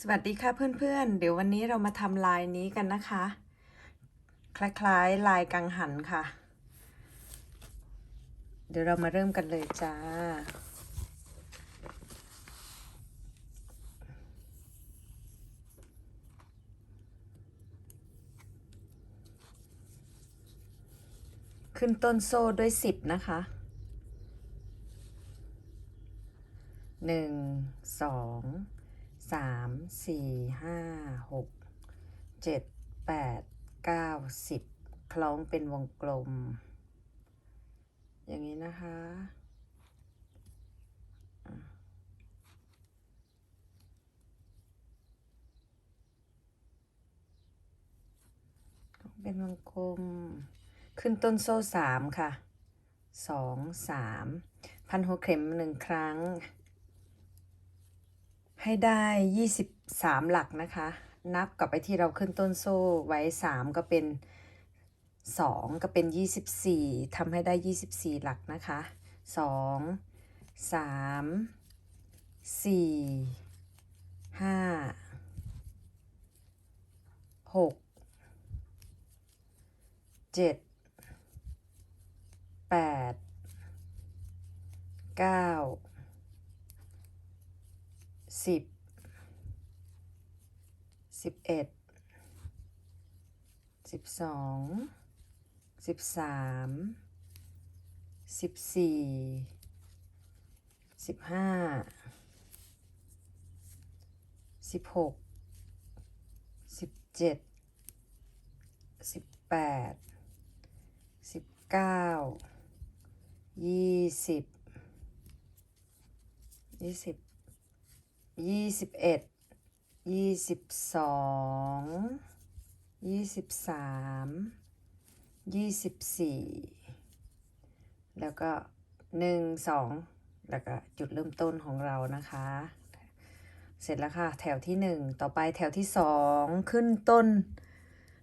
สวัสดีค่ะเพื่อนๆ เดี๋ยววันนี้เรามาทำลายนี้กันนะคะ คล้ายๆ ลายกังหันค่ะ เดี๋ยวเรามาเริ่มกันเลยจ้า ขึ้นต้นโซ่ด้วยสิบนะคะหนึ่งสอง สามสี่ห้าหกเจ็ดแปดเก้าสิบคล้องเป็นวงกลม อย่างนี้นะคะ เป็นวงกลม ขึ้นต้นโซ่สามค่ะสองสามพันหัวเข็มหนึ่งครั้ง ให้ได้ 23 หลักนะคะ นับกลับไปที่เราขึ้นต้นโซ่ไว้ 3 ก็เป็น 2 ก็เป็น 24ทำให้ได้ 24 หลักนะคะ 2 3 4 5 6 7 8 9 สิบสิบเอ็ดสิบสองสิบสามสิบสี่สิบห้าสิบหกสิบเจ็ดสิบแปดสิบเก้ายี่สิบยี่สิบ ยี่สิบเอ็ดยี่สิบสองยี่สิบสามยี่สิบสี่แล้วก็หนึ่งสองแล้วก็จุดเริ่มต้นของเรานะคะ เสร็จแล้วค่ะ แถวที่หนึ่งต่อไปแถวที่สองขึ้นต้น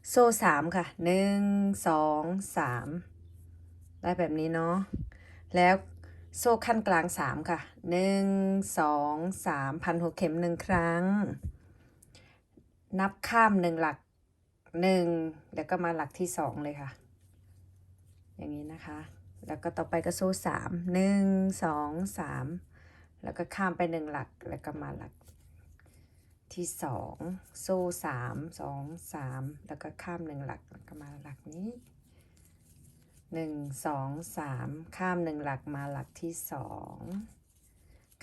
โซ่สามค่ะหนึ่งสองสามได้แบบนี้เนาะแล้ว โซ่ขั้นกลางสามค่ะหนึ่งสองสามพันหัวเข็มหนึ่งครั้ง นับข้ามหนึ่งหลักหนึ่งแล้วก็มาหลักที่สองเลยค่ะ อย่างนี้นะคะ แล้วก็ต่อไปก็โซ่สามหนึ่งสองสามแล้วก็ข้ามไปหนึ่งหลัก แล้วก็มาหลักที่สองโซ่สามสองสามแล้วก็ข้ามหนึ่งหลัก แล้วก็มาหลักนี้ หนึ่งสองสามข้ามหนึ่งหลักมาหลักที่สอง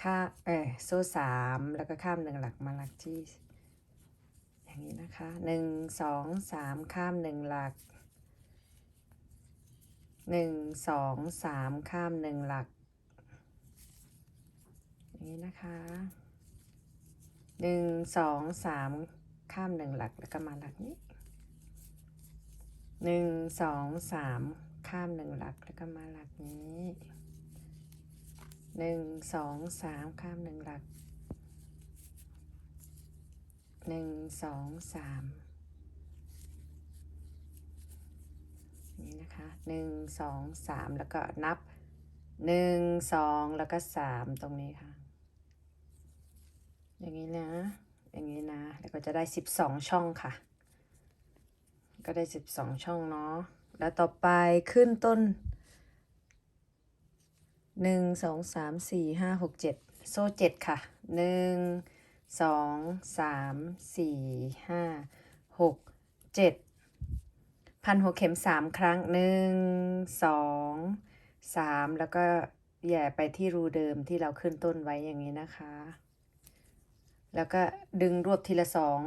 ข้าเออโซ่สามแล้วก็ข้ามหนึ่งหลักมาหลักที่ อย่างนี้นะคะหนึ่งสองสามข้ามหนึ่งหลักหนึ่งสองสามข้ามหนึ่งหลัก อย่างนี้นะคะหนึ่งสองสามข้ามหนึ่งหลักแล้วก็มาหลักนี้หนึ่งสองสาม ข้ามหนึ่งหลักแล้วก็มาหลักนี้หนึ่งสองสามข้ามหนึ่งหลักหนึ่งสองสามนี่นะคะหนึ่งสองสามแล้วก็นับหนึ่งสองแล้วก็สามตรงนี้ค่ะ อย่างนี้นะ อย่างนี้นะ แล้วก็จะได้สิบสองช่องค่ะ ก็ได้สิบสองช่องเนาะ แล้วต่อไปขึ้นต้นหนึ่งสองสามสี่ห้าหกเจ็ดโซ่เจ็ดค่ะหนึ่งสองสามสี่ห้าหกเจ็ดพันหัวเข็มสามครั้งหนึ่งสองสามแล้วก็แย่ไปที่รูเดิมที่เราขึ้นต้นไว้อย่างนี้นะคะ แล้วก็ดึงรวบทีละสอง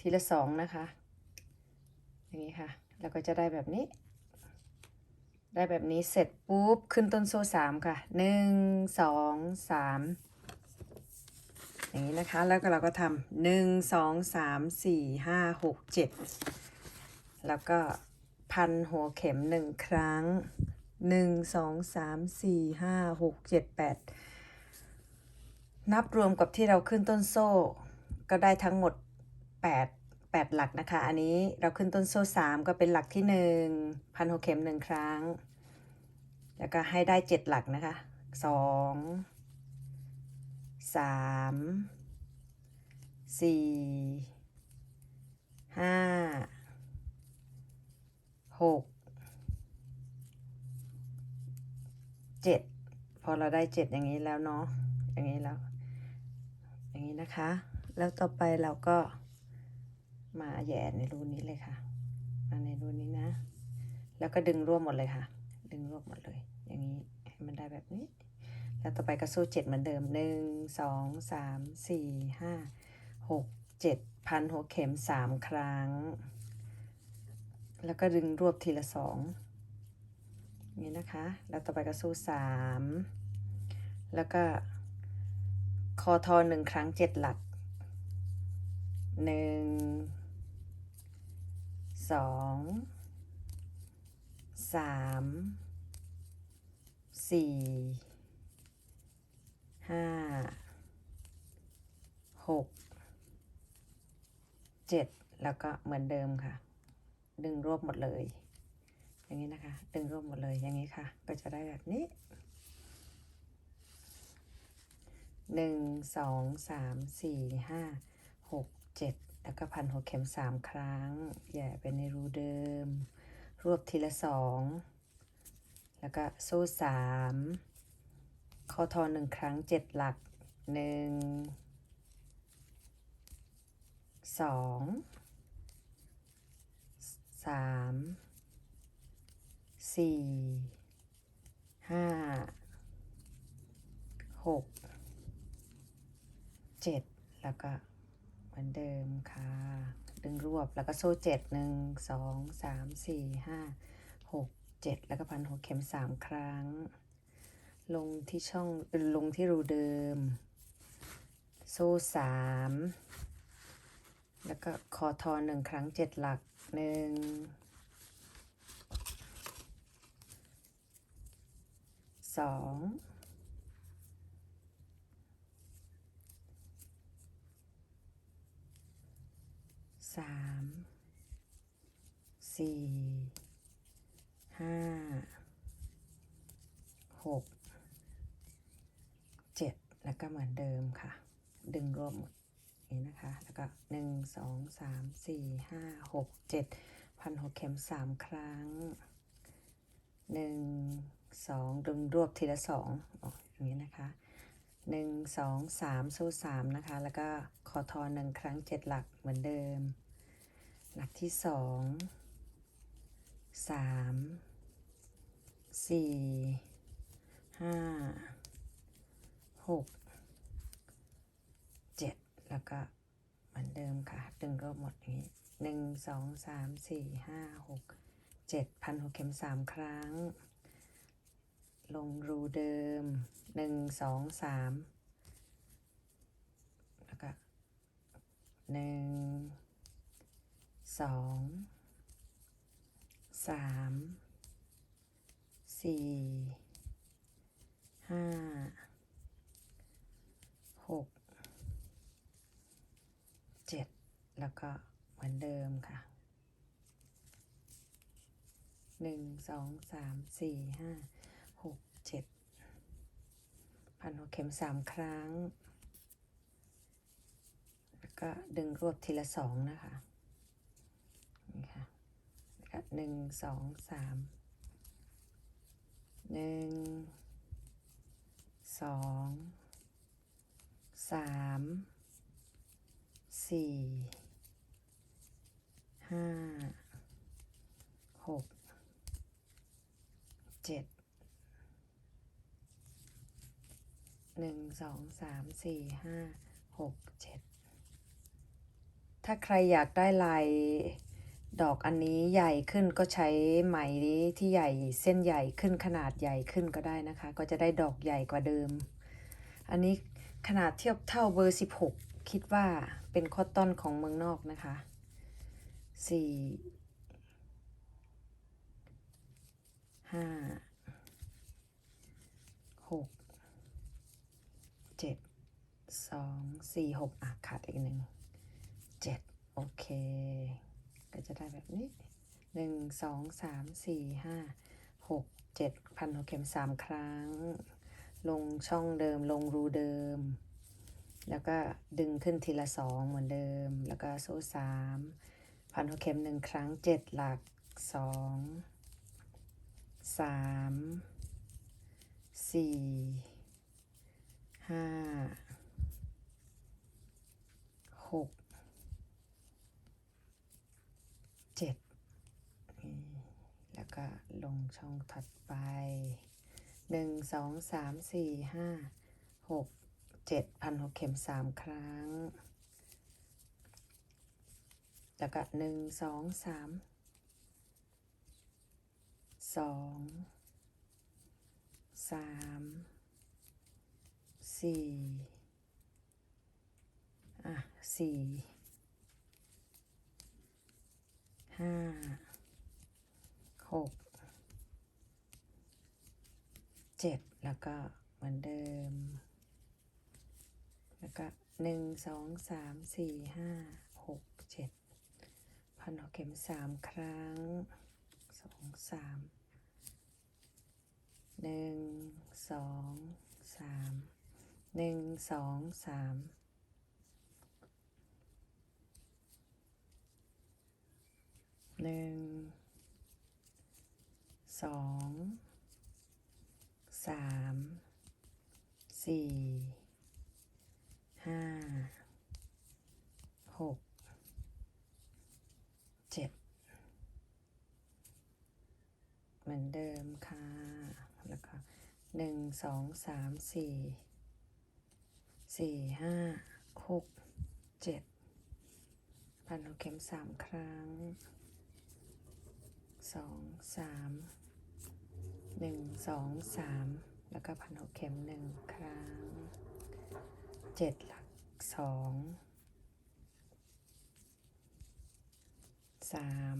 ทีละสองนะคะ อย่างนี้ค่ะ แล้วก็จะได้แบบนี้ ได้แบบนี้เสร็จปุ๊บ ขึ้นต้นโซ่สามค่ะหนึ่งสองสามอย่างนี้นะคะ แล้วก็เราก็ทำหนึ่งสองสามสี่ห้าหกเจ็ดแล้วก็พันหัวเข็มหนึ่งครั้งหนึ่งสองสามสี่ห้าหกเจ็ดแปดนับรวมกับที่เราขึ้นต้นโซ่ ก็ได้ทั้งหมดแปด แปดหลักนะคะ อันนี้เราขึ้นต้นโซ่สามก็เป็นหลักที่หนึ่งพันหัวเข็มหนึ่งครั้ง แล้วก็ให้ได้เจ็ดหลักนะคะสองสามสี่ห้าหกเจ็ดพอเราได้เจ็ดอย่างนี้แล้วเนาะอย่างนี้แล้ว อย่างนี้นะคะ แล้วต่อไปเราก็ มาแย่ในรูนี้เลยค่ะ มาในรูนี้นะ แล้วก็ดึงรวบหมดเลยค่ะ ดึงรวบหมดเลย อย่างนี้ให้มันได้แบบนี้ แล้วต่อไปก็สู้เจ็ดเหมือนเดิมหนึ่งสองสามสี่ห้าหกเจ็ดพันหัวเข็มสามครั้ง แล้วก็ดึงรวบทีละสองนี้นะคะ แล้วต่อไปก็สู้สามแล้วก็คอทอหนึ่งครั้งเจ็ดหลักหนึ่ง สองสามสี่ห้าหกเจ็ดแล้วก็เหมือนเดิมค่ะ ดึงรวบหมดเลย อย่างนี้นะคะ ดึงรวบหมดเลยอย่างนี้ค่ะ ก็จะได้แบบนี้หนึ่งสองสามสี่ห้าหกเจ็ด แล้วก็พันหัวเข็มสามครั้ง แย่ไปในรูเดิม รวบทีละสองแล้วก็สู้สามเข้าทอหนึ่งครั้งเจ็ดหลักหนึ่งสองสามสี่ห้าหกเจ็ดแล้วก็ มือนเดิมค่ะ ดึงรวบแล้วก็โซ่เจ็ดหนึ่งสองสามสี่ห้าหกเจ็ดแล้วก็พันหัวเข็มสามครั้ง ลงที่ช่องลงที่รูเดิม โซ่สามแล้วก็คอทอหนึ่งครั้งเจ็ดหลักหนึ่งสอง สามสี่ห้าหกเจ็ดแล้วก็เหมือนเดิมค่ะ ดึงรวมหมดนี้นะคะ แล้วก็หนึ่งสองสามสี่ห้าหกเจ็ดพันหกเข็มสามครั้งหนึ่งสองดึงรวบทีละสองออกอย่างนี้นะคะ หนึ่งสองสามสู้สามนะคะ แล้วก็คอทอหนึ่งครั้งเจ็ดหลักเหมือนเดิม หลักที่สองสามสี่ห้าหกเจ็ดแล้วก็เหมือนเดิมค่ะดึงรวบหมดอย่างนี้หนึ่งสองสามสี่ห้าหกเจ็ดพันหกเข็มสามครั้ง ลงรูเดิมหนึ่งสองสามแล้วก็หนึ่งสองสามสี่ห้าหกเจ็ดแล้วก็เหมือนเดิมค่ะหนึ่งสองสามสี่ห้า เจ็ดพันหัวเข็มสามครั้ง แล้วก็ดึงรวบทีละสองนะคะนี่ค่ะแล้วก็หนึ่งสองสามหนึ่งสองสามสี่ห้าหกเจ็ด หนึ่งสองสามสี่ห้าหกเจ็ดถ้าใครอยากได้ลายดอกอันนี้ใหญ่ขึ้นก็ใช้ไหมที่ใหญ่เส้นใหญ่ขึ้นขนาดใหญ่ขึ้นก็ได้นะคะ ก็จะได้ดอกใหญ่กว่าเดิม อันนี้ขนาดเทียบเท่าเบอร์ 16 คิดว่าเป็นคอตตอนของเมืองนอกนะคะสี่ห้าหก สองสี่หกอะขาดอีกหนึ่งเจ็ดโอเค ก็จะได้แบบนี้หนึ่งสองสามสี่ห้าหกเจ็ดพันหัวเข็มสามครั้ง ลงช่องเดิมลงรูเดิม แล้วก็ดึงขึ้นทีละสองเหมือนเดิม แล้วก็โซ่สามพันหัวเข็มหนึ่งครั้งเจ็ดหลักสองสามสี่ห้า หกเจ็ดแล้วก็ลงช่องถัดไปหนึ่งสองสามสี่ห้าหกเจ็ดพันหกเข็มสามครั้ง แล้วก็หนึ่งสองสามสองสามสี่ สี่ห้าหกเจ็ดแล้วก็เหมือนเดิม แล้วก็หนึ่งสองสามสี่ห้าหกเจ็ดพันหัวเข็มสามครั้งสองสามหนึ่งสองสามหนึ่งสองสาม หนึ่งสองสามสี่ห้าหกเจ็ดเหมือนเดิมค่ะแล้วก็หนึ่งสองสามสี่สี่ห้าหกเจ็ดพันหัวเข็มสามครั้ง สองสามหนึ่งสองสามแล้วก็พันหัวเข็มหนึ่งครั้งเจ็ดหลักสองสาม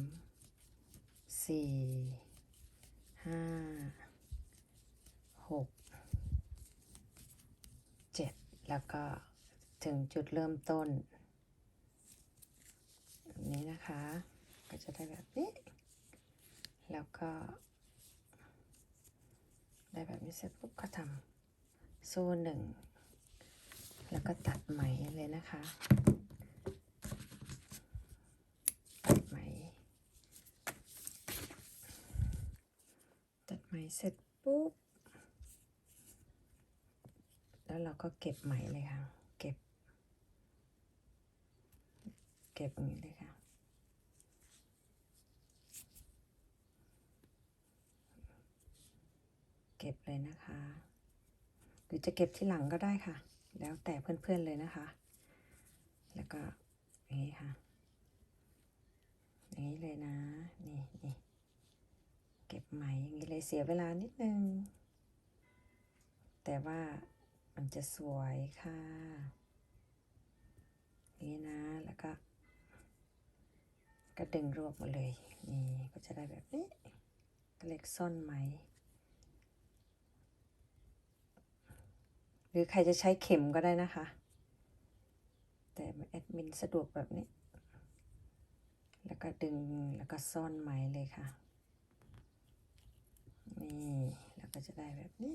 สี่ห้าหกเจ็ดแล้วก็ถึงจุดเริ่มต้น แบบนี้นะคะ ก็จะได้แบบนี้ แล้วก็ ได้แบบนี้เสร็จปุ๊บก็ทำโซ่หนึ่ง แล้วก็ตัดไหมเลยนะคะ ตัดไหม ตัดไหมเสร็จปุ๊บ แล้วเราก็เก็บไหมเลยค่ะ เก็บ เก็บอย่างนี้เลยค่ะ เก็บเลยนะคะ หรือจะเก็บที่หลังก็ได้ค่ะ แล้วแต่เพื่อนๆเลยนะคะ แล้วก็อย่างนี้ค่ะอย่างนี้เลยนะนี่นี่เก็บไหมอย่างนี้เลยเสียเวลานิดนึง แต่ว่ามันจะสวยค่ะนี้นะแล้วก็ก็ดึงรวบมาเลย นี่ก็จะได้แบบนี้ก็เล็กซ่อนไหม หรือใครจะใช้เข็มก็ได้นะคะ แต่แอดมินสะดวกแบบนี้ แล้วก็ดึงแล้วก็ซ่อนไหมเลยค่ะ นี่แล้วก็จะได้แบบนี้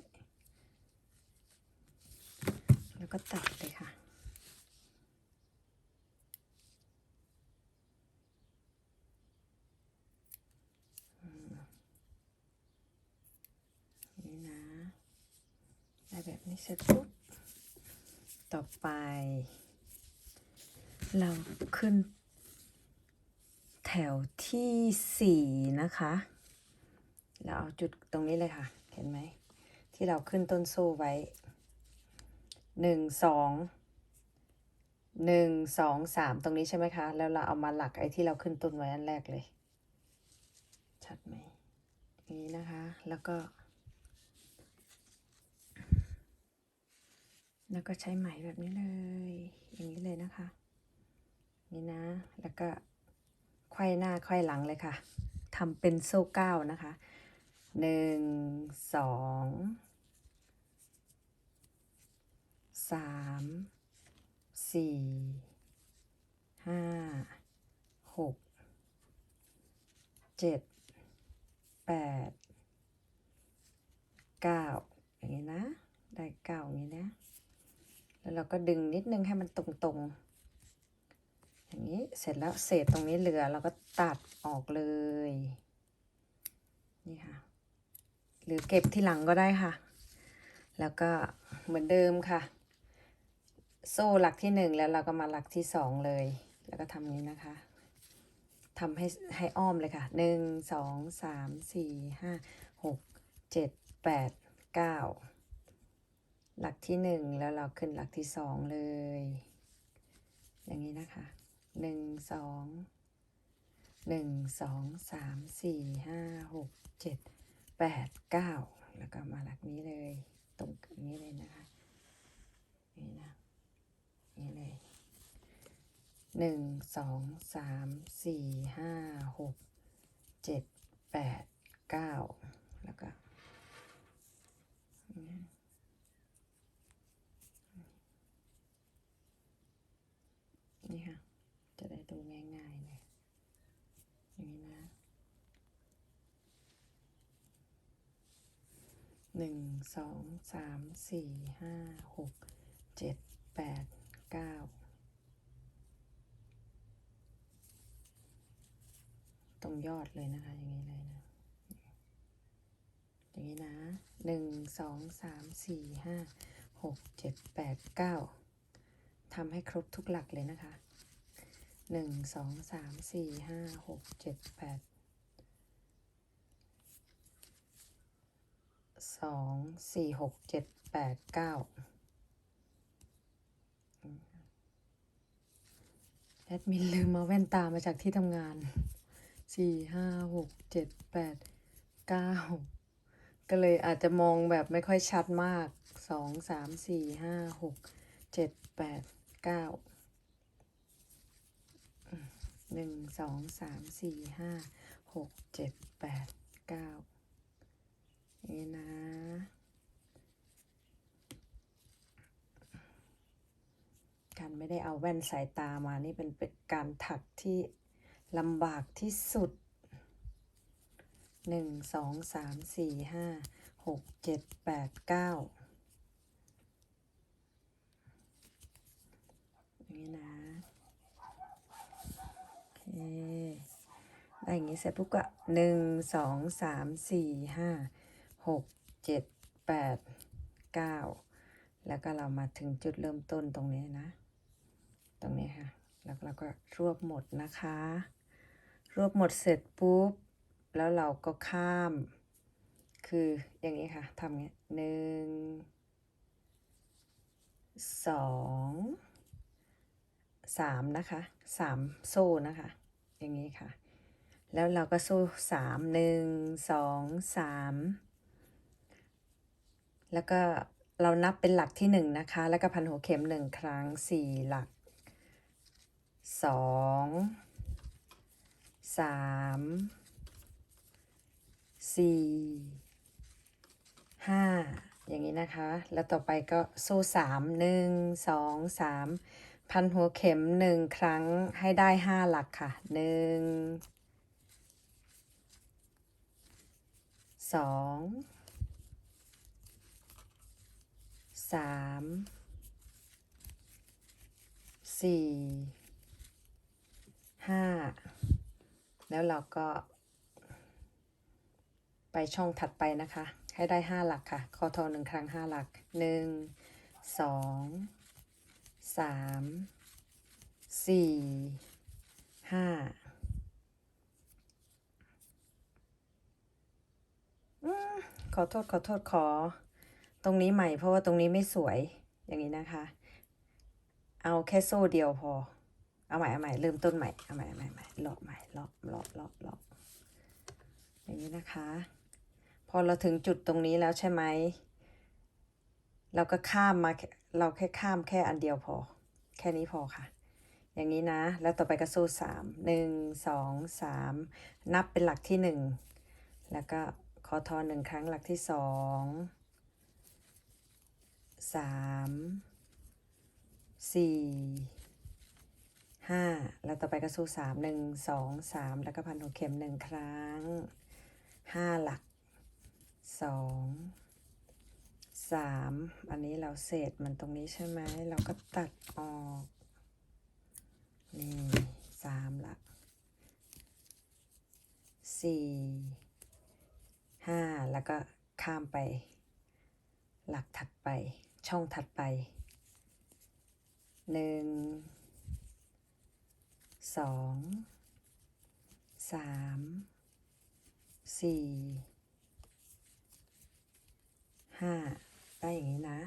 แล้วก็ตัดเลยค่ะ นี่นะ ได้แบบนี้เสร็จปุ๊บ ต่อไป เราขึ้น แถวที่สี่นะคะ เราเอาจุดตรงนี้เลยค่ะ เห็นไหม ที่เราขึ้นต้นโซ่ไว้หนึ่งสองหนึ่งสองสามตรงนี้ใช่ไหมคะ แล้วเราเอามาหลักไอ้ที่เราขึ้นต้นไว้อันแรกเลย ชัดไหมนี้นะคะ แล้วก็ แล้วก็ใช้ไหมแบบนี้เลย อย่างนี้เลยนะคะ นี่นะ แล้วก็ไขว้หน้าไขว้หลังเลยค่ะทำเป็นโซ่เก้านะคะหนึ่งสองสามสี่ห้าหกเจ็ดแปดเก้าอย่างนี้นะ ได้เก้าอย่างนี้นะ แล้วเราก็ดึงนิดนึงให้มันตรงๆ อย่างนี้เสร็จแล้วเศษตรงนี้เหลือเราก็ตัดออกเลย นี่ค่ะ หรือเก็บที่หลังก็ได้ค่ะ แล้วก็เหมือนเดิมค่ะ โซ่หลักที่หนึ่งแล้วเราก็มาหลักที่สองเลย แล้วก็ทำนี้นะคะทำให้ให้อ้อมเลยค่ะหนึ่งสองสามสี่ห้าหกเจ็ดแปดเก้า หลักที่หนึ่งแล้วเราขึ้นหลักที่สองเลย อย่างนี้นะคะหนึ่งสองหนึ่งสองสามสี่ห้าหกเจ็ดแปดเก้าแล้วก็มาหลักนี้เลย ตรงนี้เลยนะคะนี่นะนี่เลยหนึ่งสองสามสี่ห้าหกเจ็ดแปดเก้าแล้วก็ นี่ค่ะ จะได้ดูง่ายๆเลยอย่างนี้นะหนึ่งสองสามสี่ห้าหกเจ็ดแปดเก้าตรงยอดเลยนะคะ อย่างนี้เลยนะ อย่างนี้นะหนึ่งสองสามสี่ห้าหกเจ็ดแปดเก้า ทำให้ครบทุกหลักเลยนะคะหนึ่งสองสามสี่ห้าหกเจ็ดแปดสองสี่หกเจ็ดแปดเก้าแอดมินลืมมาแว่นตามาจากที่ทำงานสี่ห้าหกเจ็ดแปดเก้าก็เลยอาจจะมองแบบไม่ค่อยชัดมากสองสามสี่ห้าหก เก้าหนึ่งสองสามสี่ห้าหกเจ็ดแปดเก้านี่นะการไม่ได้เอาแว่นสายตามานี่เป็นเป็นการถักที่ลำบากที่สุดหนึ่งสองสามสี่ห้าหกเจ็ดแปดเก้า อย่าง นี้นะโอเคได้อย่างนี้เสร็จปุ๊บก็หนึ่งสองสามสี่ห้าหกเจ็ดแปดเก้าแล้วก็เรามาถึงจุดเริ่มต้นตรงนี้นะ ตรงนี้ค่ะ แล้วเราก็รวบหมดนะคะ รวบหมดเสร็จปุ๊บ แล้วเราก็ข้าม คืออย่างนี้ค่ะทำเงี้ยหนึ่งสอง สามนะคะสามโซ่นะคะ อย่างนี้ค่ะ แล้วเราก็สู้สามหนึ่งสองสามแล้วก็เรานับเป็นหลักที่หนึ่งนะคะ แล้วก็พันหัวเข็มหนึ่งครั้งสี่หลักสองสามสี่ห้าอย่างนี้นะคะ แล้วต่อไปก็สู้สามหนึ่งสองสาม พันหัวเข็มหนึ่งครั้งให้ได้ห้าหลักค่ะหนึ่งสองสามสี่ห้าแล้วเราก็ไปช่องถัดไปนะคะ ให้ได้ห้าหลักค่ะ คอทอหนึ่งครั้งห้าหลักหนึ่งสอง สามสี่ห้าอืมขอโทษขอโทษขอ ตรงนี้ใหม่เพราะว่าตรงนี้ไม่สวยอย่างนี้นะคะ เอาแค่โซ่เดียวพอ เอาใหม่เอาใหม่เริ่มต้นใหม่เอาใหม่เอาใหม่ใหม่ลาะใหม่ลาะเลาะเลาะเลาะอย่างนี้นะคะ พอเราถึงจุดตรงนี้แล้วใช่ไหม เราก็ข้ามมาเราแค่ข้ามแค่อันเดียวพอ แค่นี้พอค่ะ อย่างนี้นะ แล้วต่อไปก็โซ่สามหนึ่งสองสามนับเป็นหลักที่หนึ่งแล้วก็คอทอหนึ่งครั้งหลักที่สองสามสี่ห้าแล้วต่อไปก็สู้สามหนึ่งสองสามแล้วก็พันหัวเข็มหนึ่งครั้งห้าหลักสอง สามอันนี้เราเศษมันตรงนี้ใช่ไหมเราก็ตัดออกนี่สามละสี่ห้าแล้วก็ข้ามไป หลักถัดไปช่องถัดไปหนึ่งสองสามสี่ห้า ได้อย่างนี้นะ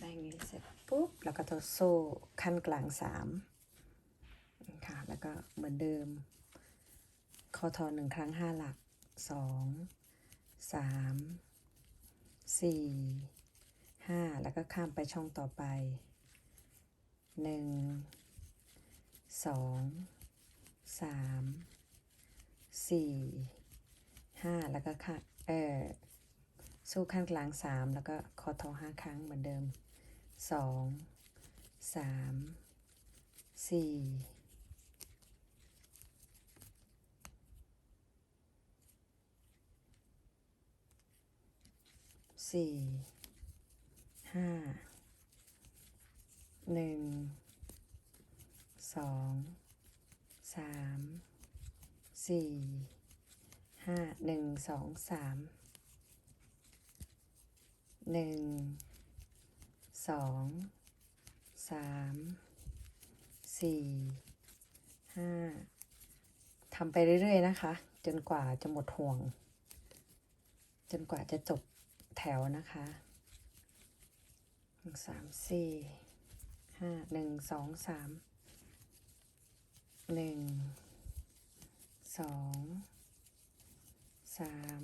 ได้อย่างนี้เสร็จปุ๊บแล้วก็ทดโซ่ขั้นกลางสามค่ะแล้วก็เหมือนเดิมคอทอหนึ่งครั้งห้าหลักสองสามสี่ห้าแล้วก็ข้ามไปช่องต่อไปหนึ่งสองสามสี่ห้าแล้วก็ค่ะเออ สู้ขั้นกลางสามแล้วก็คอทอห้าครั้งเหมือนเดิมสองสามสี่สี่ห้าหนึ่งสองสามสี่ห้าหนึ่งสองสาม หนึ่งสองสามสี่ห้าทำไปเรื่อยๆนะคะ จนกว่าจะหมดห่วง จนกว่าจะจบแถวนะคะหนึ่งสามสี่ห้าหนึ่งสองสามหนึ่งสองสาม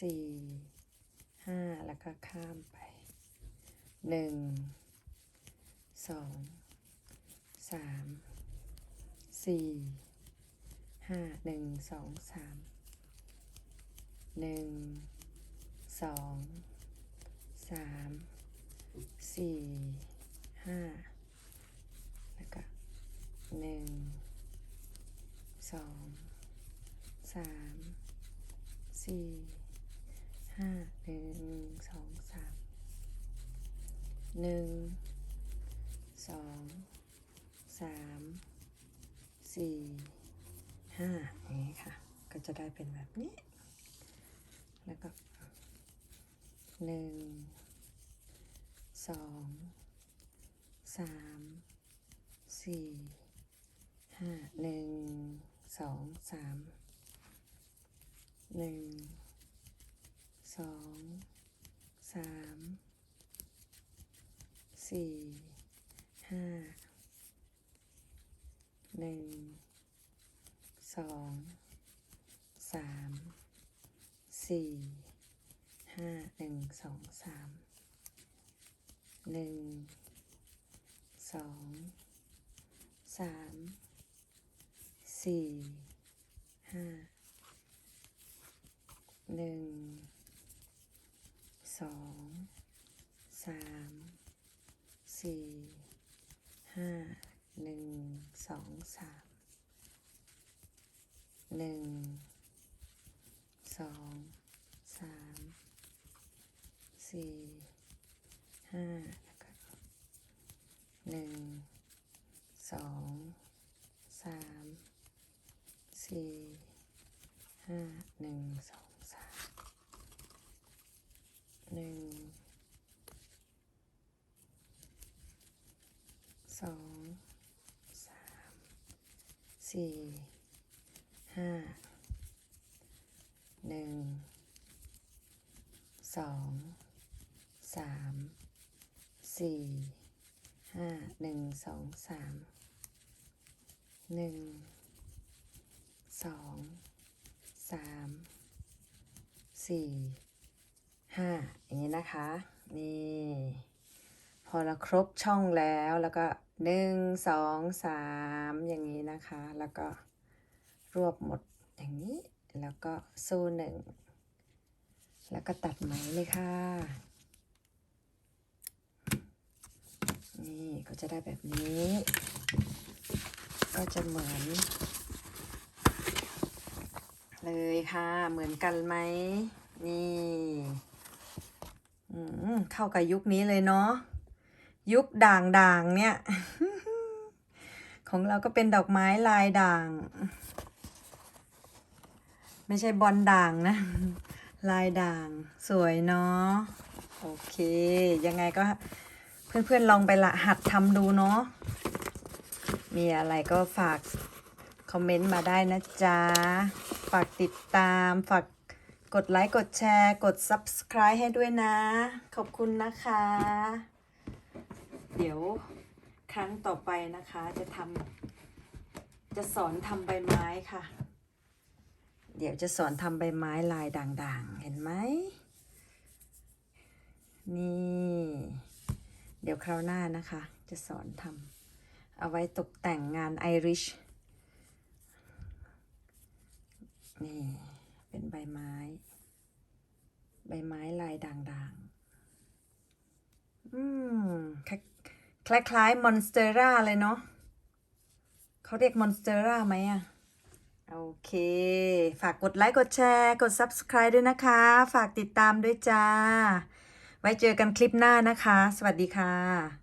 สี่ ห้าแล้วก็ข้ามไปหนึ่งสองสามสี่ห้าหนึ่งสองสามหนึ่งสองสามสี่ห้าแล้วก็หนึ่งสองสามสี่ ห้าหนึ่งสองสามหนึ่งสองสามสี่ห้าอย่างนี้ค่ะ ก็จะได้เป็นแบบนี้ แล้วก็หนึ่งสองสามสี่ห้าหนึ่งสองสามหนึ่ง สองสามสี่ห้าหนึ่งสองสามสี่ห้าหนึ่งสองสามหนึ่งสองสามสี่ห้าหนึ่ง สองสามสี่ห้าหนึ่งสองสามหนึ่งสองสามสี่ห้าแล้วก็หนึ่งสองสามสี่ห้าหนึ่งสอง หนึ่งสองสามสี่ห้าหนึ่งสองสามสี่ห้าหนึ่งสองสามหนึ่งสองสามสี่ ห้าอย่างนี้นะคะ นี่ พอเราครบช่องแล้วแล้วก็หนึ่งสองสามอย่างนี้นะคะ แล้วก็รวบหมดอย่างนี้ แล้วก็สู้หนึ่งแล้วก็ตัดไหมเลยค่ะ นี่ก็จะได้แบบนี้ ก็จะเหมือน เลยค่ะ เหมือนกันไหม นี่ เข้ากับยุคนี้เลยเนาะยุคด่างๆเนี่ย ของเราก็เป็นดอกไม้ลายด่าง ไม่ใช่บอลด่างนะ ลายด่างสวยเนาะโอเค ยังไงก็เพื่อนๆลองไปละหัดทำดูเนาะมีอะไรก็ฝากคอมเมนต์มาได้นะจ๊ะ ฝากติดตาม ฝาก กดไลค์ กดแชร์ กด Subscribe ให้ด้วยนะ ขอบคุณนะคะ เดี๋ยวครั้งต่อไปนะคะจะทำจะสอนทำใบไม้ค่ะ เดี๋ยวจะสอนทำใบไม้ลายด่างๆ เห็นไหม นี่ เดี๋ยวคราวหน้านะคะ จะสอนทำเอาไว้ตกแต่งงานไอริช นี่ เป็นใบไม้ ใบไม้ลายด่างๆ อืมคล้ายคล้ายๆมอนสเตอร่าเลยเนาะเขาเรียกมอนสเตอร่าไหมอะโอเค ฝากกดไลค์ กดแชร์ กด Subscribe ด้วยนะคะ ฝากติดตามด้วยจ้า ไว้เจอกันคลิปหน้านะคะ สวัสดีค่ะ